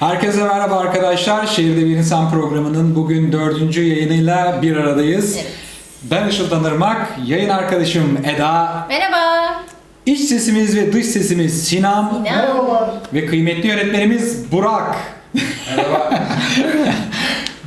Herkese merhaba arkadaşlar. Şehirde Bir İnsan programının bugün dördüncü yayınıyla bir aradayız. Evet. Ben Işıl Danırmak, yayın arkadaşım Eda, Merhaba. iç sesimiz ve dış sesimiz Sinan Merhaba. ve kıymetli yönetmenimiz Burak. Merhaba.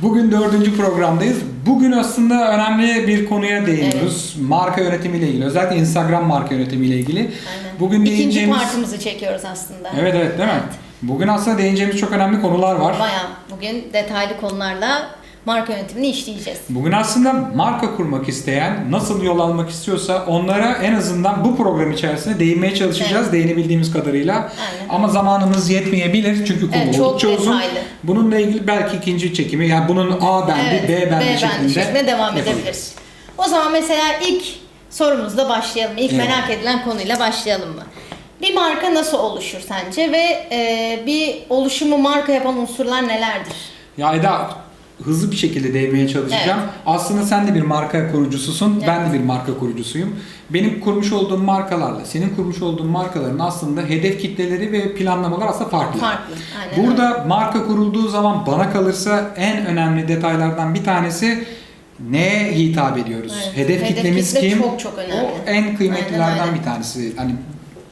Bugün dördüncü programdayız. Bugün aslında önemli bir konuya değiniyoruz. Marka yönetimiyle ilgili. Özellikle Instagram marka yönetimiyle ilgili. Aynen. Bugün İkinci değineceğimiz... partımızı çekiyoruz aslında. Evet evet değil mi? Bugün aslında değineceğimiz çok önemli konular var. Bayağı bugün detaylı konularla marka yönetimini işleyeceğiz. Bugün aslında marka kurmak isteyen, nasıl yol almak istiyorsa onlara en azından bu program içerisinde değinmeye çalışacağız Evet. değinebildiğimiz kadarıyla. Aynen. Ama zamanımız yetmeyebilir çünkü konu Evet, çok oldukça uzun. detaylı. Bununla ilgili belki ikinci çekimi yani bunun A bendi, Evet, B bendi B şeklinde şeklinde devam edebiliriz. O zaman mesela ilk sorumuzla başlayalım. İlk Evet. merak edilen konuyla başlayalım mı? Bir marka nasıl oluşur sence ve e, bir oluşumu marka yapan unsurlar nelerdir? Ya Eda hızlı bir şekilde değinmeye çalışacağım. Evet. Aslında sen de bir marka kurucususun, Evet. ben de bir marka kurucusuyum. Benim kurmuş olduğum markalarla senin kurmuş olduğun markaların aslında hedef kitleleri ve planlamalar aslında farklı. Farklı. Aynen Burada marka kurulduğu zaman bana kalırsa en önemli detaylardan bir tanesi neye hitap ediyoruz? Evet. Hedef, Hedef kitlemiz kitle kim? çok çok önemli. O en kıymetlilerden Aynen öyle. bir tanesi. Hani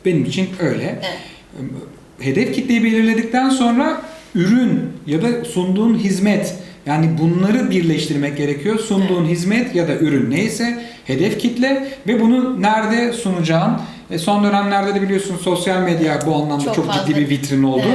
benim için öyle. Evet. Hedef kitleyi belirledikten sonra ürün ya da sunduğun hizmet yani bunları birleştirmek gerekiyor. Sunduğun hizmet ya da ürün neyse hedef kitle ve bunu nerede sunacağın. E son dönemlerde de biliyorsun sosyal medya bu anlamda çok, Çok ciddi bir vitrin oldu.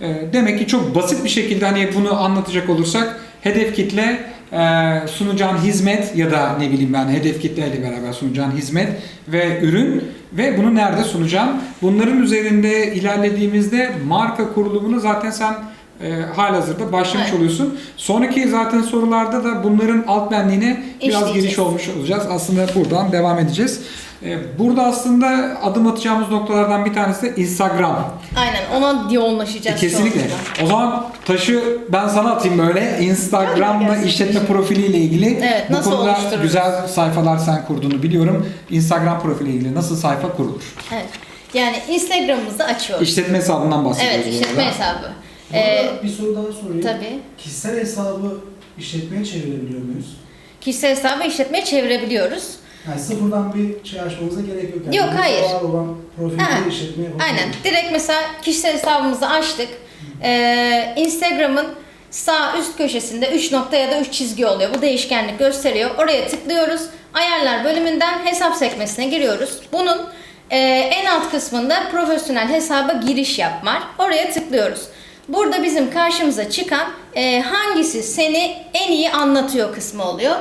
E, demek ki çok basit bir şekilde hani bunu anlatacak olursak hedef kitle e, sunacağın hizmet ya da ne bileyim ben hedef kitleyle beraber sunacağın hizmet ve ürün ve bunu nerede sunacağım? Bunların üzerinde ilerlediğimizde marka kurulumunu zaten sen e, halihazırda başlamış Evet. oluyorsun. Sonraki zaten sorularda da bunların alt benliğine biraz giriş olmuş olacağız. Aslında buradan devam edeceğiz. E, burada aslında adım atacağımız noktalardan bir tanesi de Instagram. Aynen ona yoğunlaşacağız. Kesinlikle. çoğunlukla. O zaman taşı ben sana atayım böyle. Instagram'la işletme profiliyle ilgili. Evet, Bu konuda güzel sayfalar sen kurduğunu biliyorum. Instagram profiliyle ilgili nasıl sayfa kurulur? Evet. Yani Instagram'ımızı açıyoruz. İşletme hesabından bahsediyoruz. evet, işletme hesabı. Ee, bir soru daha sorayım. tabii. Kişisel hesabı işletmeye çevirebiliyor muyuz? Kişisel hesabı işletmeye çevirebiliyoruz. Yani sıfırdan bir şey açmamıza gerek yok. Yani Yok, hayır. Var olan profilde Ha, işletme yapabiliyoruz. Aynen. Direkt mesela kişisel hesabımızı açtık. Ee, Instagram'ın sağ üst köşesinde 3 nokta ya da 3 çizgi oluyor. Bu değişkenlik gösteriyor. Oraya tıklıyoruz. Ayarlar bölümünden hesap sekmesine giriyoruz. Bunun e, en alt kısmında profesyonel hesaba giriş yap var. Oraya tıklıyoruz. Burada bizim karşımıza çıkan e, hangisi seni en iyi anlatıyor kısmı oluyor.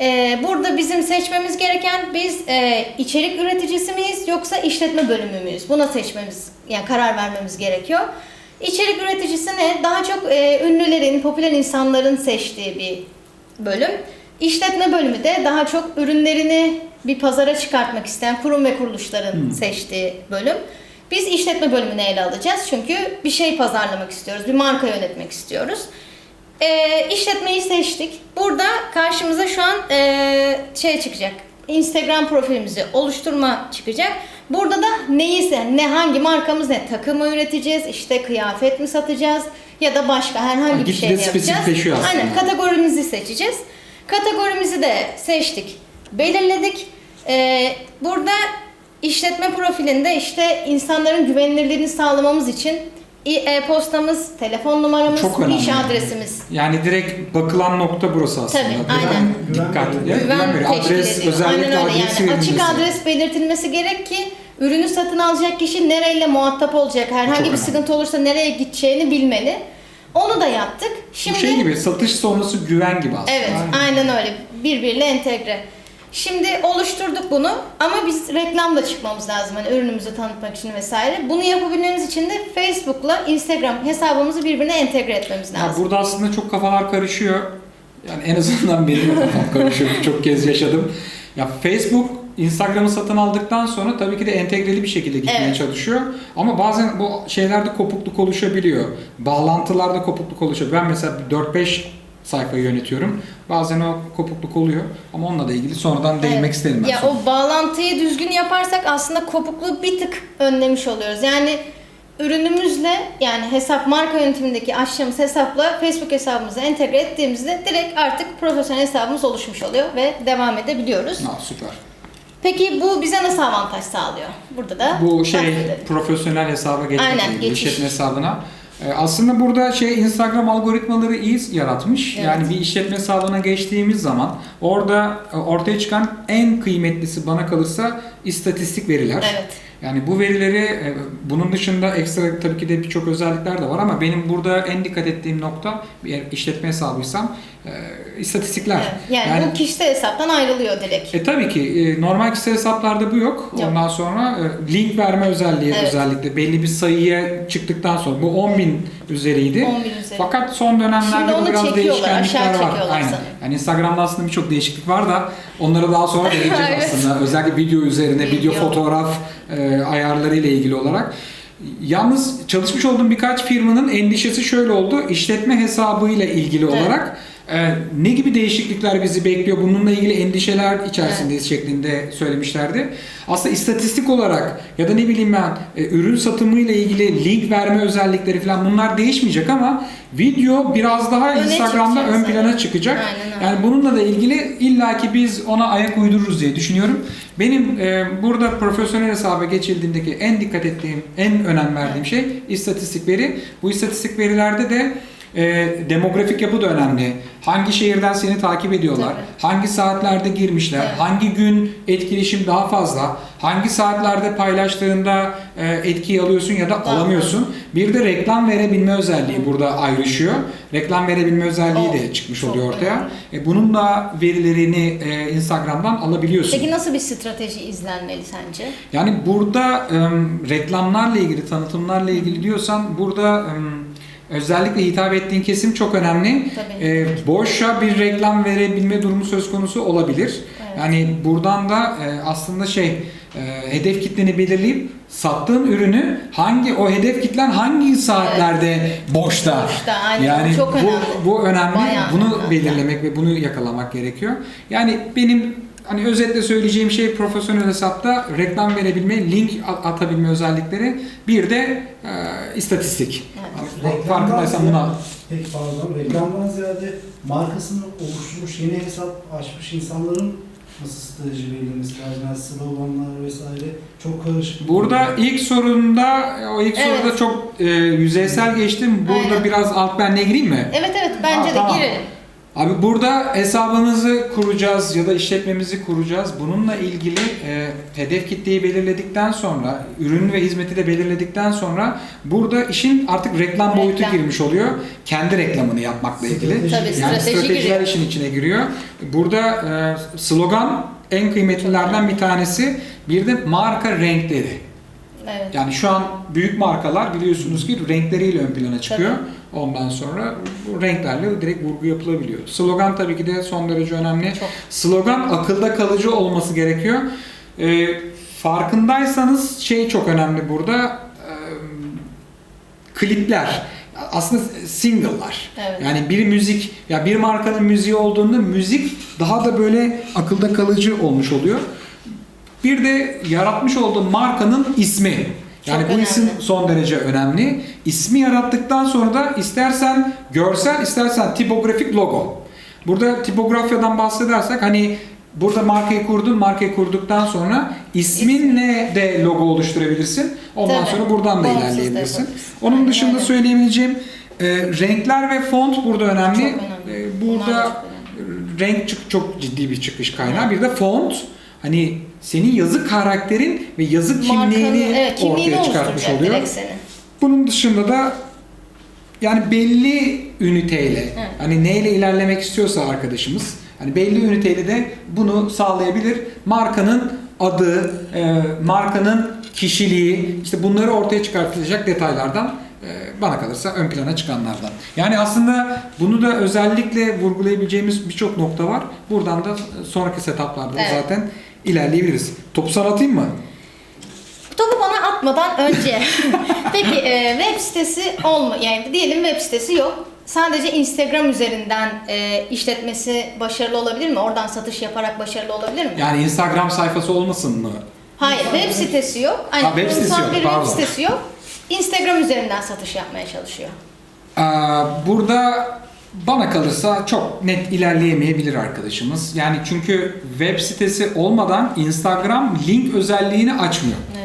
Ee, burada bizim seçmemiz gereken biz e, içerik üreticisi miyiz yoksa işletme bölümü müyüz? Buna seçmemiz yani karar vermemiz gerekiyor. İçerik üreticisi ne? Daha çok e, ünlülerin, popüler insanların seçtiği bir bölüm. İşletme bölümü de daha çok ürünlerini bir pazara çıkartmak isteyen kurum ve kuruluşların Hmm. seçtiği bölüm. Biz işletme bölümünü ele alacağız çünkü bir şey pazarlamak istiyoruz, bir marka yönetmek istiyoruz. Ee, işletmeyi seçtik. Burada karşımıza şu an ee, şey çıkacak. Instagram profilimizi oluşturma çıkacak. Burada da neyse, ne hangi markamız ne? Takım mı üreteceğiz, işte kıyafet mi satacağız ya da başka herhangi bir şey yapacağız? Aynen, kategorimizi seçeceğiz. Kategorimizi de seçtik, belirledik. Ee, burada işletme profilinde işte insanların güvenilirliğini sağlamamız için e-postamız, telefon numaramız, Çok önemli. iş adresimiz. Yani direkt bakılan nokta burası aslında. Tabii, Güven- aynen. Dikkat. Güven ya, Güven veriyor. teşkil Adres ediyor. özellikle Aynen öyle adresi yani açık verilmesi. adres belirtilmesi gerek ki ürünü satın alacak kişi nereyle muhatap olacak, herhangi Çok bir önemli. sıkıntı olursa nereye gideceğini bilmeli. Onu da yaptık. Şimdi Bu şey gibi satış sonrası güven gibi aslında. Evet, aynen öyle. Birbiriyle entegre. Şimdi oluşturduk bunu ama biz reklamla çıkmamız lazım hani ürünümüzü tanıtmak için vesaire. Bunu yapabilmemiz için de Facebook'la Instagram hesabımızı birbirine entegre etmemiz Ya lazım. burada aslında çok kafalar karışıyor. Yani en azından benim kafam karışıyor. Çok kez yaşadım. Ya Facebook Instagram'ı satın aldıktan sonra tabii ki de entegreli bir şekilde gitmeye Evet. çalışıyor. Ama bazen bu şeylerde kopukluk oluşabiliyor. Bağlantılarda kopukluk oluşuyor. Ben mesela 4-5 sayfayı yönetiyorum. Bazen o kopukluk oluyor. Ama onunla da ilgili sonradan değinmek Evet. isterim ben. Ya sonra. o bağlantıyı düzgün yaparsak aslında kopukluğu bir tık önlemiş oluyoruz. Yani ürünümüzle yani hesap marka yönetimindeki açtığımız hesapla Facebook hesabımızı entegre ettiğimizde direkt artık profesyonel hesabımız oluşmuş oluyor ve devam edebiliyoruz. Ha, süper. Peki bu bize nasıl avantaj sağlıyor? Burada da Bu şey profesyonel hesaba geçmek Aynen, geçiş. işletme hesabına. Ee, Aslında burada şey Instagram algoritmaları iyi yaratmış. Evet. Yani bir işletme hesabına geçtiğimiz zaman orada e, ortaya çıkan en kıymetlisi bana kalırsa istatistik veriler. Evet. Yani bu verileri e, bunun dışında ekstra tabii ki de birçok özellikler de var ama benim burada en dikkat ettiğim nokta bir işletme hesabıysam e, istatistikler. Evet. Yani, bu kişisel hesaptan ayrılıyor direkt. E tabii ki e, normal kişisel hesaplarda bu yok. Yok. Ondan sonra e, link verme özelliği Evet. özellikle belli bir sayıya çıktıktan sonra bu 10.000 üzeriydi. 10 bin üzeri. Fakat son dönemlerde bu onu biraz değişkenlikler var. Aynen. sanırım. Yani Instagram'da aslında birçok değişiklik var da onlara daha sonra değineceğiz Evet. aslında. Özellikle video üzerine, video, Video. fotoğraf e, ayarları ile ilgili olarak. Yalnız çalışmış olduğum birkaç firmanın endişesi şöyle oldu. İşletme hesabıyla ilgili Evet. olarak e, ne gibi değişiklikler bizi bekliyor? Bununla ilgili endişeler içerisindeyiz şeklinde söylemişlerdi. Aslında istatistik olarak ya da ne bileyim ben e, ürün satımıyla ilgili link verme özellikleri falan bunlar değişmeyecek ama video biraz daha Öne Instagram'da ön plana sanırım. çıkacak. Aynen öyle. Yani bununla da ilgili illaki biz ona ayak uydururuz diye düşünüyorum. Benim e, burada profesyonel hesaba geçildiğindeki en dikkat ettiğim, en önem verdiğim şey istatistik veri. Bu istatistik verilerde de e, demografik yapı da önemli. Hangi şehirden seni takip ediyorlar? Tabii. Hangi saatlerde girmişler? Evet. Hangi gün etkileşim daha fazla? Hangi saatlerde paylaştığında e, etkiyi alıyorsun ya da Daha alamıyorsun? Bir de reklam verebilme özelliği burada ayrışıyor. Reklam verebilme özelliği de O çıkmış çok oluyor ortaya. E, bunun da verilerini e, Instagram'dan alabiliyorsun. Peki nasıl bir strateji izlenmeli sence? Yani burada e, reklamlarla ilgili, tanıtımlarla ilgili diyorsan burada e, özellikle hitap ettiğin kesim çok önemli. Tabii. E, boşa bir reklam verebilme durumu söz konusu olabilir. Evet. Yani buradan da e, aslında şey e, hedef kitleni belirleyip sattığın ürünü hangi o hedef kitlen hangi saatlerde boşta. Boşta, aynen. Yani Çok bu önemli. bu önemli. Bayağı bunu önemli. belirlemek ve bunu yakalamak gerekiyor. Yani benim hani özetle söyleyeceğim şey profesyonel hesapta reklam verebilme, link atabilme özellikleri, bir de e, istatistik. Evet. Hani farkındaysan buna Peki pardon, reklamdan ziyade markasını oluşturmuş, yeni hesap açmış insanların nasıl strateji belirlemesi lazım? Yani sloganlar vesaire çok karışık. Burada ilk sorunda o ilk Evet. soruda çok e, yüzeysel geçtim. Burada Aynen. biraz alt benle gireyim mi? Evet evet bence Aa, de tamam. girelim. Abi burada hesabımızı kuracağız ya da işletmemizi kuracağız. Bununla ilgili e, hedef kitleyi belirledikten sonra, ürün ve hizmeti de belirledikten sonra burada işin artık reklam boyutu Reklam. girmiş oluyor. Kendi reklamını yapmakla ilgili. Tabii Yani strateji stratejiler giriyor. işin içine giriyor. Burada e, slogan en kıymetlilerden bir tanesi. Bir de marka renkleri. Evet. Yani şu an büyük markalar biliyorsunuz ki renkleriyle ön plana çıkıyor. Ondan sonra bu renklerle direkt vurgu yapılabiliyor. Slogan tabii ki de son derece önemli. Çok. Slogan akılda kalıcı olması gerekiyor. Ee, farkındaysanız şey çok önemli burada. Ee, klipler. Aslında single'lar. Evet. Yani bir müzik, ya bir markanın müziği olduğunda müzik daha da böyle akılda kalıcı olmuş oluyor. Bir de yaratmış olduğu markanın ismi. Yani Çok bu önemli. isim son derece önemli. İsmi yarattıktan sonra da istersen görsel, istersen tipografik logo. Burada tipografyadan bahsedersek hani burada markayı kurdun, markayı kurduktan sonra isminle de logo oluşturabilirsin. Ondan Tabii. sonra buradan da Bağımsız da ilerleyebilirsin. yapabilirsin. Onun Aynen dışında öyle. söyleyebileceğim e, renkler ve font burada önemli. Çok önemli. E, Bunlar burada çok renk çık- çok ciddi bir çıkış kaynağı. Bir de font hani senin yazı karakterin ve yazı Markanı, kimliğini evet, kimliğini ortaya çıkartmış oluyor. Bunun dışında da yani belli üniteyle Evet. hani neyle ilerlemek istiyorsa arkadaşımız hani belli üniteyle de bunu sağlayabilir. Markanın adı, e, markanın kişiliği işte bunları ortaya çıkartılacak detaylardan bana kalırsa ön plana çıkanlardan. Yani aslında bunu da özellikle vurgulayabileceğimiz birçok nokta var. Buradan da sonraki setuplarda da Evet. zaten ilerleyebiliriz. Topu sana atayım mı? Topu bana atmadan önce. Peki e, web sitesi olma yani diyelim web sitesi yok. Sadece Instagram üzerinden e, işletmesi başarılı olabilir mi? Oradan satış yaparak başarılı olabilir mi? Yani Instagram sayfası olmasın mı? Hayır, web sitesi yok. Hani Ha, web sitesi yok, bir pardon. web sitesi yok. Instagram üzerinden satış yapmaya çalışıyor. Ee, Burada bana kalırsa çok net ilerleyemeyebilir arkadaşımız. Yani çünkü web sitesi olmadan Instagram link özelliğini açmıyor. Evet.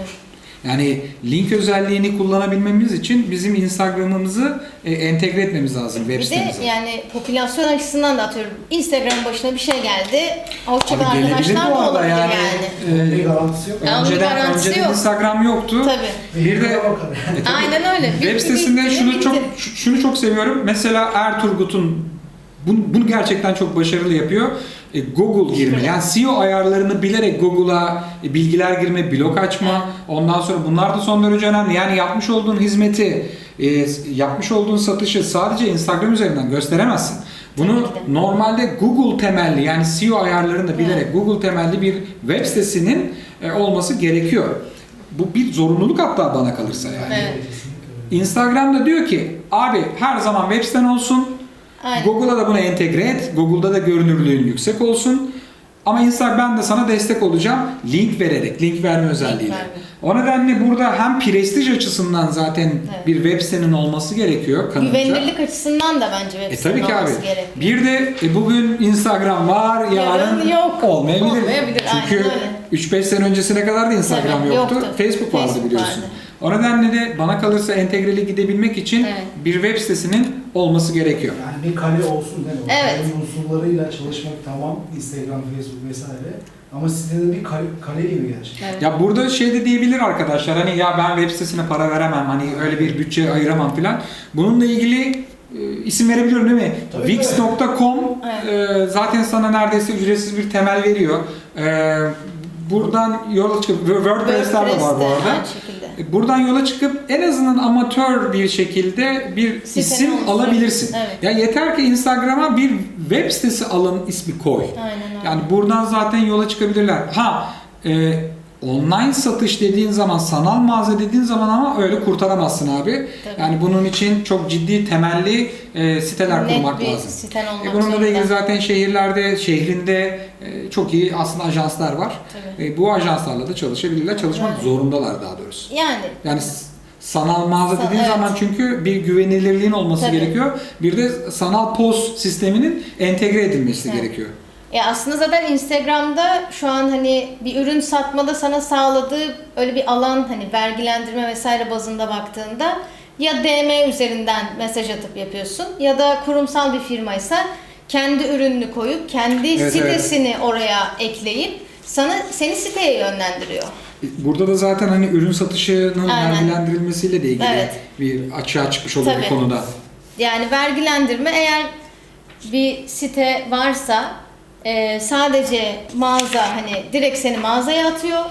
Yani link özelliğini kullanabilmemiz için bizim Instagram'ımızı e, entegre etmemiz lazım web Bir de sitemize. yani popülasyon açısından da atıyorum Instagram başına bir şey geldi. Hoşçakal Abi gelebilir arkadaşlar bu da arada olabilir yani. yani. Bir e, garantisi yok. Bir önceden, garantisi önceden yok. Instagram yoktu. Tabii. Bir de. E tabii. Aynen öyle. Web Bitti, sitesinde bitti, şunu bitti. çok şu- şunu çok seviyorum. Mesela Erturgut'un bunu, bunu gerçekten çok başarılı yapıyor. E, Google girme. Yani SEO ayarlarını bilerek Google'a e, bilgiler girme, blog açma. Ondan sonra bunlar da son derece önemli. Yani yapmış olduğun hizmeti, e, yapmış olduğun satışı sadece Instagram üzerinden gösteremezsin. Bunu normalde Google temelli yani SEO ayarlarını da bilerek Google temelli bir web sitesinin olması gerekiyor. Bu bir zorunluluk hatta bana kalırsa yani. Evet. Kesinlikle. Instagram'da diyor ki abi her zaman web siten olsun. Aynen. Google'a da bunu entegre et. Google'da da görünürlüğün yüksek olsun. Ama Instagram ben de sana destek olacağım. Link vererek, link verme özelliğiyle. O nedenle burada hem prestij açısından zaten Evet. bir web sitenin olması gerekiyor kanımca. Güvenilirlik açısından da bence web E tabii ki abi. olması gerekiyor. Bir de e, bugün Instagram var, yarın, Yarın yok. olmayabilir. Olmayabilir, Çünkü aynen öyle. 3-5 sene öncesine kadar da Instagram Tabii, yoktu. yoktu. Facebook vardı Facebook biliyorsun. vardı. O nedenle de bana kalırsa entegreli gidebilmek için Evet. bir web sitesinin olması gerekiyor. Yani bir kale olsun değil mi? O Evet. Kalenin unsurlarıyla çalışmak tamam. Instagram, Facebook vesaire. Ama sitede bir kale, kale gibi gerçekten. Evet. Ya burada şey de diyebilir arkadaşlar hani ya ben web sitesine para veremem hani öyle bir bütçe ayıramam filan. Bununla ilgili e, isim verebiliyorum değil mi? Tabii, Wix.com Evet. e, zaten sana neredeyse ücretsiz bir temel veriyor. E, buradan yola çıkıp WordPress'ler de var bu arada. E, Buradan yola çıkıp en azından amatör bir şekilde bir Siteni isim olsun. alabilirsin. Evet. Ya yeter ki Instagram'a bir web sitesi alın ismi koy. Aynen öyle. Yani buradan zaten yola çıkabilirler. Ha e, online satış dediğin zaman, sanal mağaza dediğin zaman ama öyle kurtaramazsın abi. Tabii. Yani bunun için çok ciddi temelli e, siteler Net kurmak bir lazım. siten olmak E, bununla da ilgili zaten şehirlerde, şehrinde e, çok iyi aslında ajanslar var. Tabii. E, bu ajanslarla da çalışabilirler. Çalışmak Evet. zorundalar daha doğrusu. Yani Yani sanal mağaza Sa- dediğin evet. zaman çünkü bir güvenilirliğin olması Tabii. gerekiyor. Bir de sanal POS sisteminin entegre edilmesi Evet. gerekiyor. Ya aslında zaten Instagram'da şu an hani bir ürün satmada sana sağladığı öyle bir alan hani vergilendirme vesaire bazında baktığında ya DM üzerinden mesaj atıp yapıyorsun ya da kurumsal bir firmaysa kendi ürününü koyup kendi Evet, sitesini oraya ekleyip sana seni siteye yönlendiriyor. Burada da zaten hani ürün satışının Aynen. vergilendirilmesiyle de ilgili Evet. bir açığa çıkmış bu Tabii. konuda. Yani vergilendirme eğer bir site varsa e, sadece mağaza hani direkt seni mağazaya atıyor.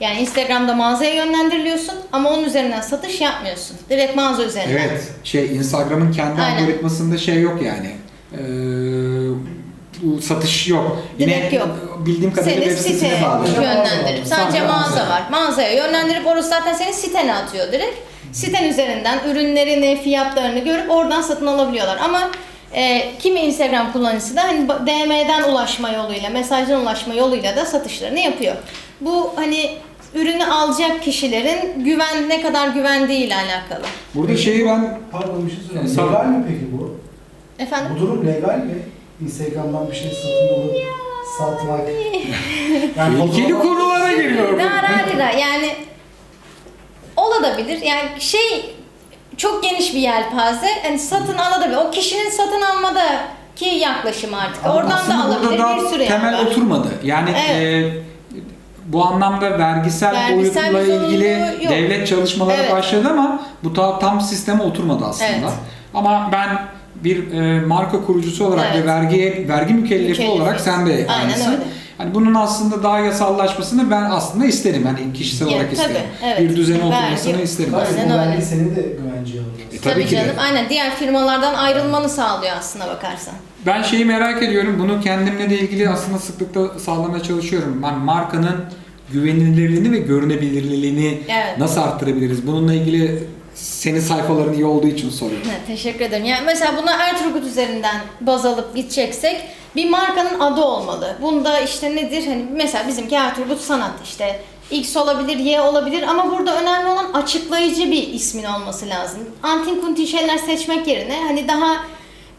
Yani Instagram'da mağazaya yönlendiriliyorsun ama onun üzerinden satış yapmıyorsun. Direkt mağaza üzerinden. Evet, şey Instagram'ın kendi Aynen. algoritmasında şey yok yani. Ee, satış yok. Yine Direkt yok. bildiğim kadarıyla Seni web sitesine siteye bağlı. yönlendirip sadece Sadece mağaza var. Mağazaya yönlendirip orası zaten senin sitene atıyor direkt. Siten üzerinden ürünlerini, fiyatlarını görüp oradan satın alabiliyorlar. Ama e, kimi Instagram kullanıcısı da hani DM'den ulaşma yoluyla, mesajdan ulaşma yoluyla da satışlarını yapıyor. Bu hani ürünü alacak kişilerin güven ne kadar güvendiği ile alakalı. Burada şeyi ben Pardon bir şey Yani söyleyeyim. sağ- Legal mi peki bu? Efendim? Bu durum legal mi? Instagram'dan bir şey satın alıp satmak. yani fotoğraf- konulara giriyor. Dararira yani olabilir. Yani şey çok geniş bir yelpaze. Hani satın alabilir. O kişinin satın almadaki yaklaşımı artık. Ama Oradan da alabilir. Bir da sürü yer temel var. oturmadı. Yani Evet. e, bu anlamda vergisel, Vergisel boyutla bir ilgili yok. devlet çalışmaları Evet. başladı ama bu ta, tam sisteme oturmadı aslında. Evet. Ama ben bir e, marka kurucusu olarak Evet. ve vergi vergi mükellefi Mükellefiz. olarak sen de Aynen aynısın. öyle. Hani bunun aslında daha yasallaşmasını ben aslında isterim. Hani kişisel olarak tabii, isterim. evet. Bir düzene Vergi- oturmasını isterim. Tabii Aynen bu öyle. vergi seni de güvenceye alır. E, Tabii, Tabii ki de. canım. Aynen diğer firmalardan ayrılmanı sağlıyor aslına bakarsan. Ben şeyi merak ediyorum. Bunu kendimle de ilgili aslında sıklıkla sağlamaya çalışıyorum. Ben markanın güvenilirliğini ve görünebilirliğini Evet. nasıl arttırabiliriz? Bununla ilgili senin sayfaların iyi olduğu için soruyorum. Evet, teşekkür ederim. Yani mesela buna Ertuğrul üzerinden baz alıp gideceksek bir markanın adı olmalı. Bunda işte nedir? Hani mesela bizimki Ertuğrul Sanat işte X olabilir, Y olabilir ama burada önemli olan açıklayıcı bir ismin olması lazım. Antin kuntin şeyler seçmek yerine hani daha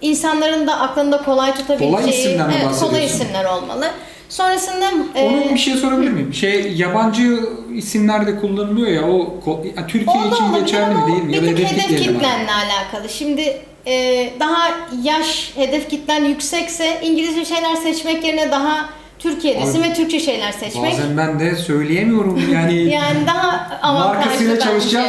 insanların da aklında kolay tutabileceği Kolay isimler evet, kolay isimler olmalı. Sonrasında Onun e, bir şey sorabilir miyim? Şey yabancı isimler de kullanılıyor ya o Türkiye için geçerli mi değil mi? Ya bir da hedef hedef kitlenle alakalı. Şimdi e, daha yaş hedef kitlen yüksekse İngilizce şeyler seçmek yerine daha Türkiye'desin Abi, ve Türkçe şeyler seçmek. Bazen ben de söyleyemiyorum yani. Yani daha avantajlı Markasıyla.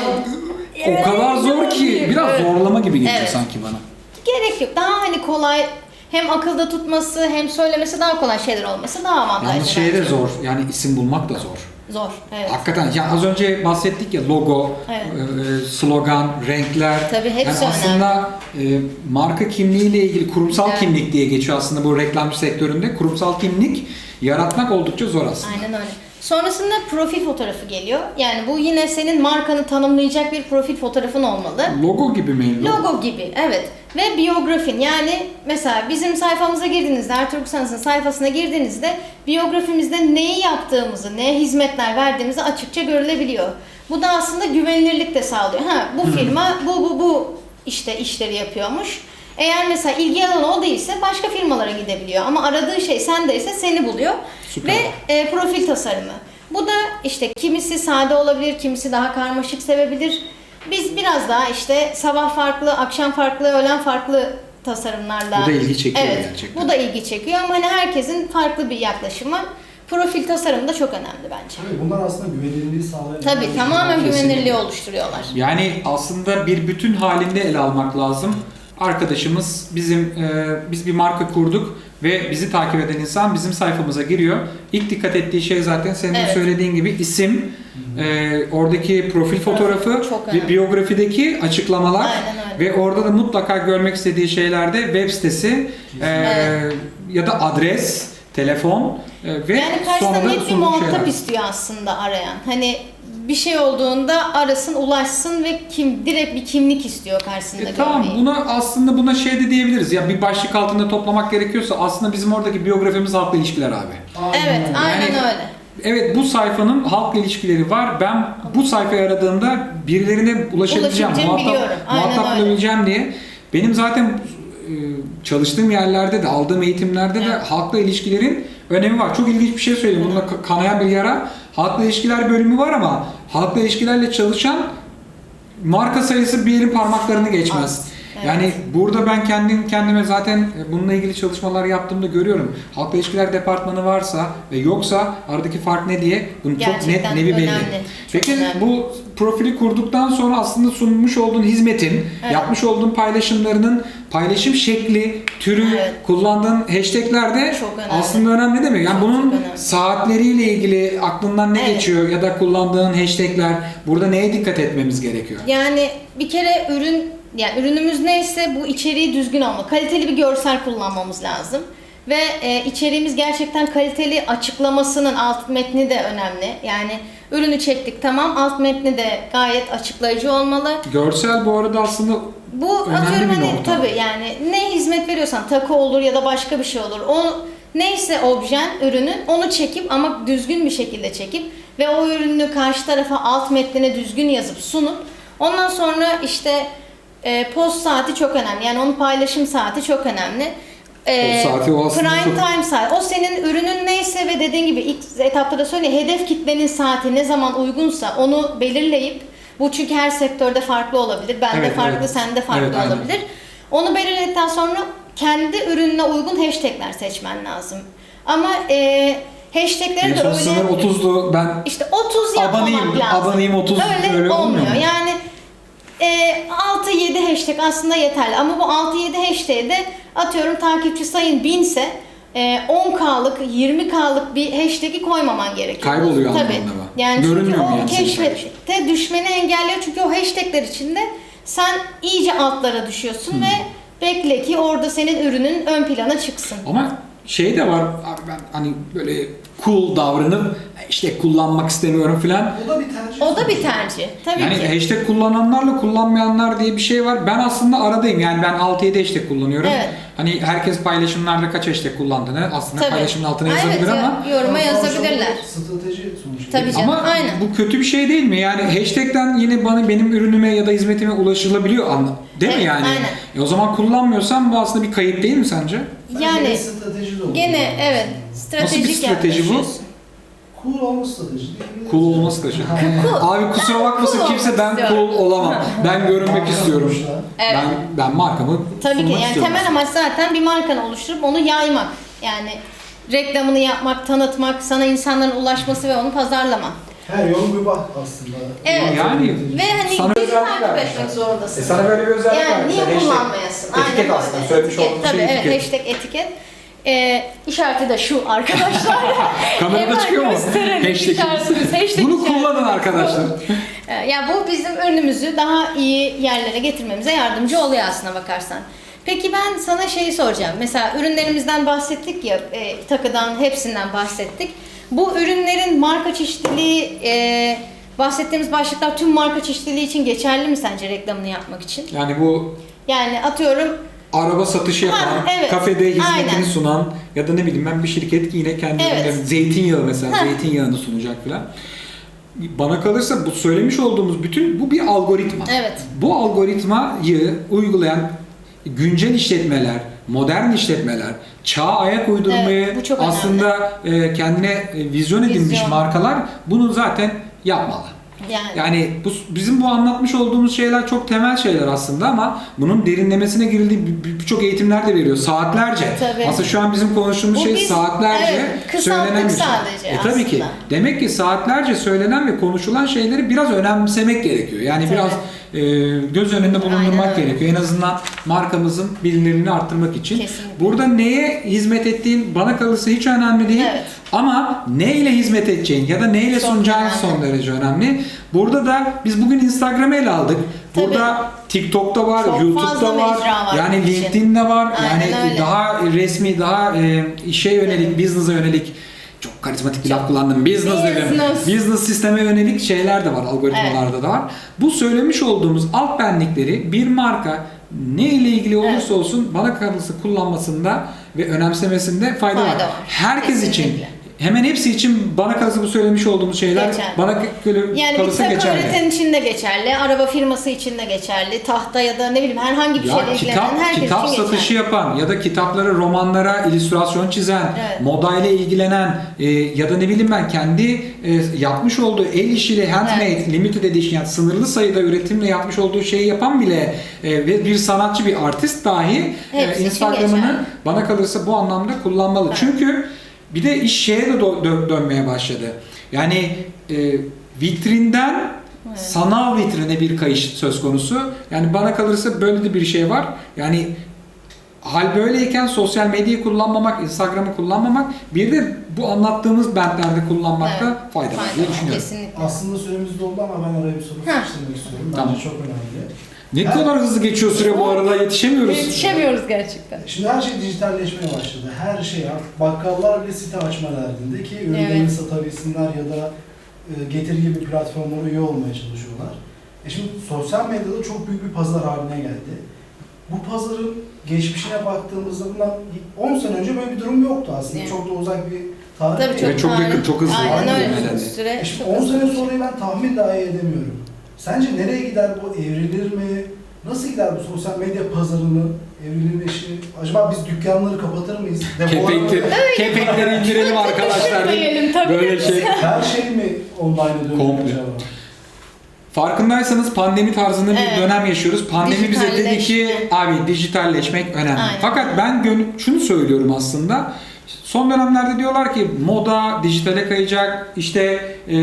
Evet, o kadar zor ki. Biraz Evet. zorlama gibi geliyor Evet. sanki bana. Gerek yok. Daha hani kolay hem akılda tutması hem söylemesi daha kolay şeyler olması daha avantajlı. Yalnız şey de bence. zor. Yani isim bulmak da zor. Zor. Evet. Hakikaten ya az önce bahsettik ya logo, Evet. e, slogan, renkler. Tabii, hepsi yani aslında e, marka kimliğiyle ilgili kurumsal Evet. kimlik diye geçiyor aslında bu reklamcı sektöründe. Kurumsal kimlik yaratmak oldukça zor aslında. Aynen öyle. Sonrasında profil fotoğrafı geliyor. Yani bu yine senin markanı tanımlayacak bir profil fotoğrafın olmalı. Logo gibi mi? Logo gibi evet ve biyografin yani mesela bizim sayfamıza girdiğinizde Ertuğrul Sanat'ın sayfasına girdiğinizde biyografimizde neyi yaptığımızı, neye hizmetler verdiğimizi açıkça görülebiliyor. Bu da aslında güvenilirlik de sağlıyor. Ha bu firma bu bu bu işte işleri yapıyormuş. Eğer mesela ilgi alanı o değilse başka firmalara gidebiliyor ama aradığı şey sendeyse seni buluyor. Süper. Ve e, profil tasarımı. Bu da işte kimisi sade olabilir, kimisi daha karmaşık sevebilir. Biz biraz daha işte sabah farklı, akşam farklı, öğlen farklı tasarımlarla. Bu da ilgi çekiyor evet, gerçekten. Bu da ilgi çekiyor ama hani herkesin farklı bir yaklaşımı. Profil tasarımı da çok önemli bence. Tabii bunlar aslında güvenilirliği sağlayan. Tabii tamamen güvenilirliği oluşturuyorlar. Yani aslında bir bütün halinde ele almak lazım. Arkadaşımız bizim e, biz bir marka kurduk ve bizi takip eden insan bizim sayfamıza giriyor. İlk dikkat ettiği şey zaten senin Evet. söylediğin gibi isim, e, oradaki profil fotoğrafı Çok ve biyografideki açıklamalar ve orada da mutlaka görmek istediği şeylerde web sitesi e, Evet. ya da adres, telefon e, ve Yani sonra da bir muhatap şeyler. istiyor aslında arayan. Hani bir şey olduğunda arasın, ulaşsın ve kim direkt bir kimlik istiyor karşısında E, tamam buna aslında buna şey de diyebiliriz ya bir başlık altında toplamak gerekiyorsa aslında bizim oradaki biyografimiz halkla ilişkiler abi. Aynen Evet, aynen Yani- öyle. Evet bu sayfanın halkla ilişkileri var. Ben bu sayfayı aradığımda birilerine ulaşabileceğim, muhatap, muhatap öyle. bulabileceğim diye. Benim zaten e, çalıştığım yerlerde de aldığım eğitimlerde de Evet. halkla ilişkilerin önemi var. Çok ilginç bir şey söyleyeyim. Bunda ka- kanayan bir yara. Halkla ilişkiler bölümü var ama halkla ilişkilerle çalışan marka sayısı bir elin parmaklarını geçmez. Evet. Yani burada ben kendim kendime zaten e, bununla ilgili çalışmalar yaptığımda görüyorum. Halkla ilişkiler departmanı varsa ve yoksa aradaki fark ne diye bunun çok net nevi belli. çok Peki önemli. bu profili kurduktan sonra aslında sunmuş olduğun hizmetin, Evet. yapmış olduğun paylaşımlarının paylaşım şekli, türü, Evet. kullandığın hashtagler de önemli. aslında önemli değil mi? Yani Çok, bunun çok saatleriyle ilgili aklından ne Evet. geçiyor ya da kullandığın hashtagler burada neye dikkat etmemiz gerekiyor? Yani bir kere ürün yani ürünümüz neyse bu içeriği düzgün olmalı. Kaliteli bir görsel kullanmamız lazım. Ve e, içeriğimiz gerçekten kaliteli açıklamasının alt metni de önemli. Yani ürünü çektik tamam alt metni de gayet açıklayıcı olmalı. Görsel bu arada aslında Bu Önemli atıyorum bir hani tabii yani ne hizmet veriyorsan takı olur ya da başka bir şey olur. O neyse objen ürünün onu çekip ama düzgün bir şekilde çekip ve o ürünü karşı tarafa alt metnine düzgün yazıp sunup ondan sonra işte e, post saati çok önemli. Yani onun paylaşım saati çok önemli. E, Post saati o aslında prime çok- time saat. O senin ürünün neyse ve dediğin gibi ilk etapta da söyle hedef kitlenin saati ne zaman uygunsa onu belirleyip bu çünkü her sektörde farklı olabilir. Bende Evet, farklı, evet. sende farklı Evet, aynen. olabilir. Onu belirledikten sonra kendi ürününe uygun hashtagler seçmen lazım. Ama e, hashtagleri en de öyle sınır 30'du ben işte 30 yapmamak Abanayım, lazım. abanayım 30 öyle, öyle olmuyor olmuyor. mu? Yani e, 6-7 hashtag aslında yeterli ama bu 6-7 hashtag'e de atıyorum takipçi sayın 1000 ise e, 10K'lık 20K'lık bir hashtag'i koymaman gerekiyor. Kayboluyor Tabii. anlamında mı? Yani çünkü Görünmüyor mu o yani keşfete düşmeni engelliyor çünkü o hashtag'ler içinde sen iyice altlara düşüyorsun Hmm. ve bekle ki orada senin ürünün ön plana çıksın. Ama şey de var abi ben hani böyle cool davranıp işte kullanmak istemiyorum filan. O da bir tercih. O da bir tercih. Tabii Yani ki. hashtag kullananlarla kullanmayanlar diye bir şey var. Ben aslında aradayım. Yani ben 6-7 hashtag kullanıyorum. Evet. Hani herkes paylaşımlarda kaç hashtag kullandığını aslında Tabii. paylaşımın altına Aa, yazabilir evet, ama yoruma yazabilirler. Strateji sonuçta. Tabii canım. Ama Aynen. bu kötü bir şey değil mi? Yani hashtag'ten yine bana benim ürünüme ya da hizmetime ulaşılabiliyor anla. Değil mi Evet, yani? aynen. E o zaman kullanmıyorsam bu aslında bir kayıp değil mi sence? Yani Gene strateji de olur. Gene evet stratejik strateji bu? yaklaşıyorsun. Cool olma strateji diyebiliriz. Cool olma strateji. Cool. Abi kusura bakmasın Cool kimse olmak ben istiyorum. cool olamam. Ben görünmek istiyorum. Evet. Ben ben markamı Tabii ki sunmak yani istiyorum. temel amaç zaten bir markanı oluşturup onu yaymak. Yani reklamını yapmak, tanıtmak, sana insanların ulaşması ve onu pazarlama. Her yol bir bak aslında. Evet. Yani Ve hani Sana bizi özellik takip vermişler. etmek zorundasın. E sana böyle bir özellik Yani niye vermişler. Hashtag. kullanmayasın? Etiket Aynen aslında. öyle. Söylemiş Etiket, olduğumuz tabii, şey evet, hashtag etiket. Ee, işareti de şu arkadaşlar. Kamerada Hemen çıkıyor mu? gösterelim Hashtag. işaretimiz. Hashtag Bunu kullanın arkadaşlar. Ee, Ya bu bizim ürünümüzü daha iyi yerlere getirmemize yardımcı oluyor aslına bakarsan. Peki ben sana şeyi soracağım. Mesela ürünlerimizden bahsettik ya, e, takıdan hepsinden bahsettik. Bu ürünlerin marka çeşitliliği, e, bahsettiğimiz başlıklar tüm marka çeşitliliği için geçerli mi sence reklamını yapmak için? Yani bu Yani atıyorum araba satışı yapan, Ha, evet. kafede hizmetini Aynen. sunan ya da ne bileyim ben bir şirket ki yine kendi Evet. zeytinyağı mesela Ha. zeytinyağını sunacak falan. Bana kalırsa bu söylemiş olduğumuz bütün bu bir algoritma. evet. Bu algoritmayı uygulayan güncel işletmeler, modern işletmeler, çağa ayak uydurmayı Evet, önemli. aslında e, kendine e, vizyon edinmiş Vizyon. markalar bunu zaten yapmalı. Yani, Yani bu bizim bu anlatmış olduğumuz şeyler çok temel şeyler aslında ama bunun derinlemesine girildiği bir- bir- birçok eğitimler de veriyor. Saatlerce. Tabii. Aslında şu an bizim konuştuğumuz Bu şey biz- saatlerce evet, söylenen bir şey. sadece E tabii ki. Demek ki saatlerce söylenen ve konuşulan şeyleri biraz önemsemek gerekiyor. Yani Tabii. biraz e, göz önünde bulundurmak Aynen gerekiyor. En azından markamızın bilinirliğini arttırmak için. Kesinlikle. Burada neye hizmet ettiğin bana kalırsa hiç önemli değil. Evet. Ama neyle hizmet edeceğin ya da neyle Çok sunacağın son derece önemli. Burada da biz bugün Instagram'ı ele aldık. Tabii. Burada TikTok'ta var, Çok YouTube'da var, var yani. LinkedIn'de var. Aynen yani öyle. daha resmi, daha e, işe yönelik, business'a yönelik çok karizmatik bir laf kullandım. Business dedim. Business. Business sisteme yönelik şeyler de var, algoritmalarda da var. Bu söylemiş olduğumuz alt benlikleri bir marka ne ile ilgili olursa Evet. olsun bana kalırsa kullanmasında ve önemsemesinde fayda, Fayda var. var. Herkes için Kesinlikle. Hemen hepsi için bana kalırsa bu söylemiş olduğumuz şeyler Geçerli. bana kalır- Yani kalırsa geçerli. öğreten için de geçerli, araba firması için de geçerli, tahta ya da ne bileyim herhangi bir Ya şeyle ilgilenen kitap, herkes kitap için satışı geçerli. yapan ya da kitaplara, romanlara illüstrasyon çizen, Evet. modayla ilgilenen e, ya da ne bileyim ben kendi e, yapmış olduğu el işiyle handmade, limited edition yani sınırlı sayıda üretimle yapmış olduğu şeyi yapan bile e, ve bir sanatçı, bir artist dahi e, Hepsi için Instagram'ını bana kalırsa bu anlamda kullanmalı. Evet. Çünkü bir de iş şeye de dö- dö- dönmeye başladı. Yani e, vitrinden Evet. sanal vitrine bir kayış söz konusu. Yani bana kalırsa böyle de bir şey var. Yani hal böyleyken sosyal medyayı kullanmamak, Instagram'ı kullanmamak, bir de bu anlattığımız bentlerde kullanmakta Evet, fayda var diye düşünüyorum. Kesinlikle. Aslında süremiz doldu ama ben oraya bir soru sıkıştırmak istiyorum. Bence Tamam. çok önemli. Ne Ben- kadar hızlı geçiyor süre bu arada yetişemiyoruz. Yetişemiyoruz gerçekten. Şimdi her şey dijitalleşmeye başladı. Her şey artık bakkallar bile site açma derdinde ki ürünlerini Evet. satabilsinler ya da e, getir gibi platformlara üye olmaya çalışıyorlar. E şimdi sosyal medyada çok büyük bir pazar haline geldi. Bu pazarın geçmişine baktığımızda bundan 10 sene önce böyle bir durum yoktu aslında. Evet. Çok da uzak bir tarih Tabii değil. çok, Ve çok yakın, çok hızlı. Aynen Aynen öyle. öyle. Süre E çok şimdi 10 hızlı. sene sonrayı ben tahmin dahi edemiyorum. Sence nereye gider bu? Evrilir mi? Nasıl gider bu sosyal medya pazarının evrilmesi? Acaba biz dükkanları kapatır mıyız? Kepenkleri, kepenkleri indirelim arkadaşlar. diye. Düşünmeyelim tabii. Böyle şey. Her şey mi online'a dönüyor Komple. acaba? Farkındaysanız pandemi tarzında bir Evet. dönem yaşıyoruz. Pandemi bize dedi ki Dijitalleşme. abi dijitalleşmek önemli. Aynen. Fakat ben gön- şunu söylüyorum aslında. Son dönemlerde diyorlar ki moda dijitale kayacak. İşte e,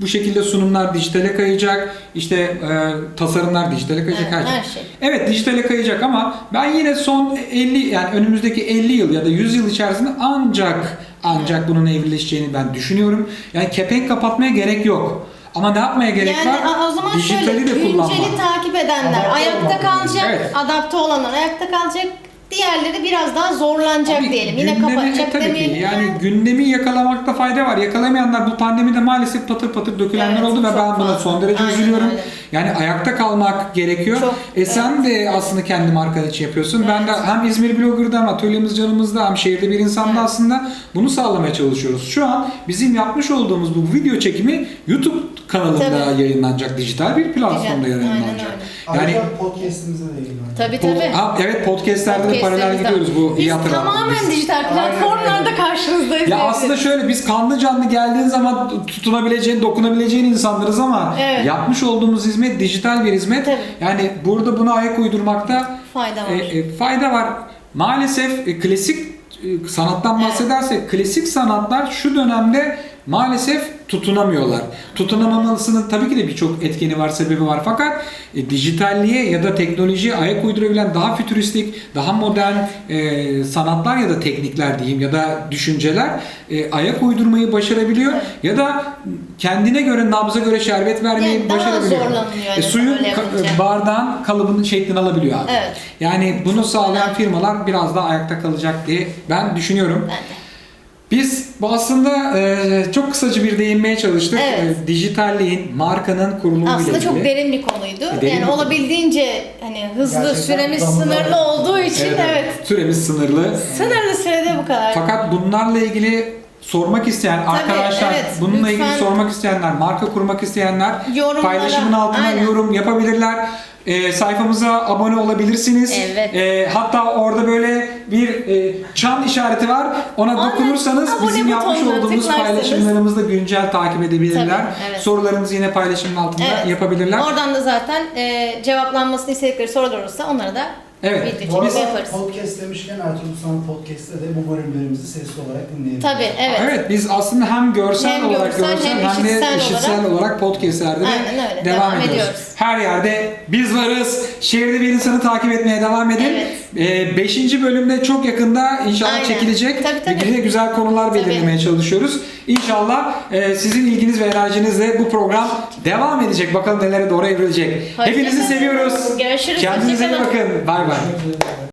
bu şekilde sunumlar dijitale kayacak. İşte e, tasarımlar dijitale kayacak. Evet, her şey. her şey. Evet dijitale kayacak ama ben yine son 50 yani önümüzdeki 50 yıl ya da 100 yıl içerisinde ancak ancak bunun evrileşeceğini ben düşünüyorum. Yani kepenk kapatmaya gerek yok. Ama ne yapmaya gerek yani var? o zaman Dijitali şöyle de günceli takip edenler Adapte ayakta kalacak, Evet. adapte olanlar ayakta kalacak, Diğerleri biraz daha zorlanacak Abi diyelim. Yine gündemi- kapatacak tabii demeyelim. ki. Yani gündemi yakalamakta fayda var. Yakalamayanlar bu pandemide maalesef patır patır dökülenler Evet, oldu ve çok ben buna fazla. son derece Aynen üzülüyorum. öyle. Yani ayakta kalmak gerekiyor. Çok, e sen de aslında kendi markan için yapıyorsun. Ben de hem İzmir Blogger'da hem atölyemiz canımızda hem şehirde bir insanda aslında bunu sağlamaya çalışıyoruz. Şu an bizim yapmış olduğumuz bu video çekimi YouTube kanalında Tabii. yayınlanacak. Dijital bir platformda Aynen yayınlanacak. öyle. Yani Ayrıca podcast'imize de ilgili. Tabii pod- tabii. ha, evet podcastlerde de paralel Podcastlerimizden. gidiyoruz. Bu iyi Biz hatırlattın. tamamen Biz- dijital Aynen platformlarda karşınızdayız. Ya aslında şöyle biz kanlı canlı geldiğin zaman tutunabileceğin, dokunabileceğin insanlarız ama Evet. yapmış olduğumuz hizmet dijital bir hizmet. Tabii. Yani burada buna ayak uydurmakta fayda var. e, e, fayda var. Maalesef e, klasik e, sanattan Evet. bahsedersek klasik sanatlar şu dönemde maalesef tutunamıyorlar. Tutunamamasının tabii ki de birçok etkeni var, sebebi var. Fakat e, dijitalliğe ya da teknolojiye ayak uydurabilen daha fütüristik, daha modern e, sanatlar ya da teknikler diyeyim ya da düşünceler e, ayak uydurmayı başarabiliyor Evet. ya da kendine göre, nabza göre şerbet vermeyi Yani daha başarabiliyor. yani E, suyun ka- bardağın kalıbının şeklini alabiliyor abi. Evet. Yani bunu sağlayan firmalar biraz daha ayakta kalacak diye ben düşünüyorum. Ben de. Biz bu aslında e, çok kısacı bir değinmeye çalıştık. Evet. E, dijitalliğin, markanın kurulumuyla Aslında ilgili. çok derin bir konuydu. Derin bir yani konu. olabildiğince hani hızlı Gerçekten süremiz damla- sınırlı olduğu için Evet, evet. evet. Süremiz sınırlı. Sınırlı sürede bu kadar. Fakat bunlarla ilgili sormak isteyen arkadaşlar, evet, bununla lütfen. ilgili sormak isteyenler, marka kurmak isteyenler Yorumlara, paylaşımın altına aynen. yorum yapabilirler. E, sayfamıza abone olabilirsiniz. Evet. E, hatta orada böyle bir e, çan işareti var. Ona Ona dokunursanız abone bizim yapmış butonuna olduğumuz tıklarsanız- paylaşımlarımızı güncel takip edebilirler. Tabii, evet. Sorularınızı yine paylaşımın altında Evet. yapabilirler. Oradan da zaten e, cevaplanmasını istedikleri sorular olursa onlara da Evet. video Bu çekimi arada yaparız. podcast demişken Ertuğrul Sanat Podcast'te de bu bölümlerimizi sesli olarak dinleyebilirsiniz. Tabii evet. Evet biz aslında hem görsel Hem olarak görsel, görsel hem hem, de işitsel olarak, podcastlerde de Aynen öyle, devam, devam ediyoruz. ediyoruz. Her yerde biz varız. Şehirde bir insanı takip etmeye devam edin. Evet. Ee, beşinci bölümde çok yakında inşallah Aynen. çekilecek. Tabii, tabii. Ve Yine güzel konular Tabii. belirlemeye çalışıyoruz. İnşallah e, sizin ilginiz ve enerjinizle bu program devam edecek. Bakalım nelere doğru evrilecek. Hoşça Hepinizi kalın. seviyoruz. Görüşürüz, Kendinize iyi hoşça kalın. bakın. Bay bay. 吧，